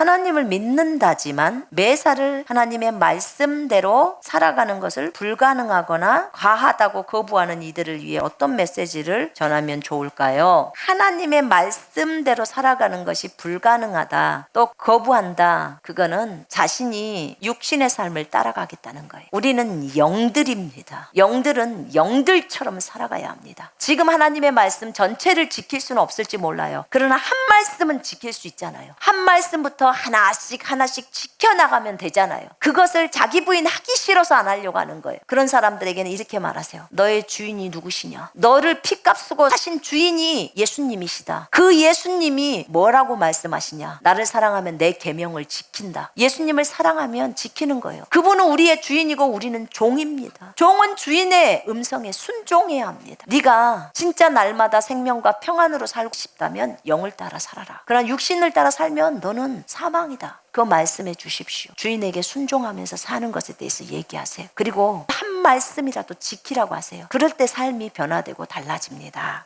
하나님을 믿는다지만 매사를 하나님의 말씀대로 살아가는 것을 불가능하거나 과하다고 거부하는 이들을 위해 어떤 메시지를 전하면 좋을까요? 하나님의 말씀대로 살아가는 것이 불가능하다. 또 거부한다. 그거는 자신이 육신의 삶을 따라가겠다는 거예요. 우리는 영들입니다. 영들은 영들처럼 살아가야 합니다. 지금 하나님의 말씀 전체를 지킬 수는 없을지 몰라요. 그러나 한 말씀은 지킬 수 있잖아요. 한 말씀부터 하나씩 하나씩 지켜나가면 되잖아요. 그것을 자기 부인 하기 싫어서 안 하려고 하는 거예요. 그런 사람들에게는 이렇게 말하세요. 너의 주인이 누구시냐? 너를 피값 쓰고 하신 주인이 예수님이시다. 그 예수님이 뭐라고 말씀하시냐? 나를 사랑하면 내 계명을 지킨다. 예수님을 사랑하면 지키는 거예요. 그분은 우리의 주인이고 우리는 종입니다. 종은 주인의 음성에 순종해야 합니다. 네가 진짜 날마다 생명과 평안으로 살고 싶다면 영을 따라 살아라. 그러나 육신을 따라 살면 너는 사망이다. 그거 말씀해 주십시오. 주인에게 순종하면서 사는 것에 대해서 얘기하세요. 그리고 한 말씀이라도 지키라고 하세요. 그럴 때 삶이 변화되고 달라집니다.